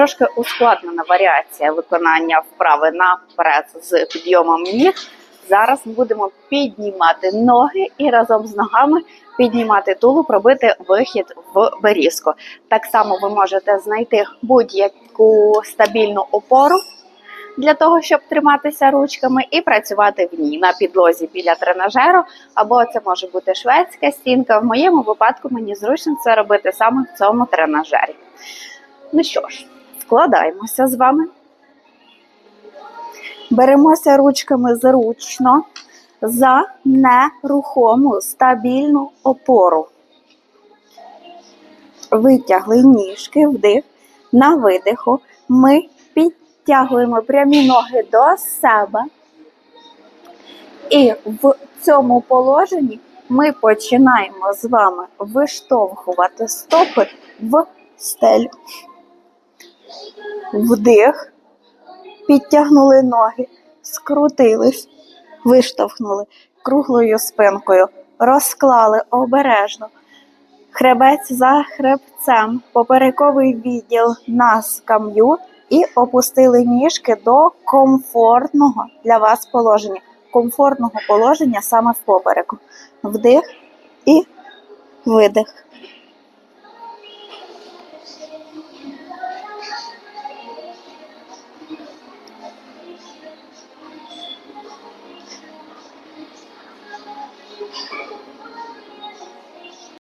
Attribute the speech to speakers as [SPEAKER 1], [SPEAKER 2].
[SPEAKER 1] Трошки ускладнена варіація виконання вправи на прес з підйомом ніг. Зараз ми будемо піднімати ноги і разом з ногами піднімати тулуб, робити вихід в берізку. Так само ви можете знайти будь-яку стабільну опору для того, щоб триматися ручками і працювати в ній на підлозі біля тренажеру, або це може бути шведська стінка. В моєму випадку мені зручно це робити саме в цьому тренажері. Ну що ж, складаємося з вами. Беремося ручками зручно за нерухому стабільну опору. Витягли ніжки, вдих. На видиху ми підтягуємо прямі ноги до себе. І в цьому положенні ми починаємо з вами виштовхувати стопи в стелю. Вдих, підтягнули ноги, скрутились, виштовхнули круглою спинкою, розклали обережно. Хребець за хребцем, поперековий відділ на скам'ю і опустили ніжки до комфортного для вас положення. Комфортного положення саме в попереку. Вдих і видих. Thank you.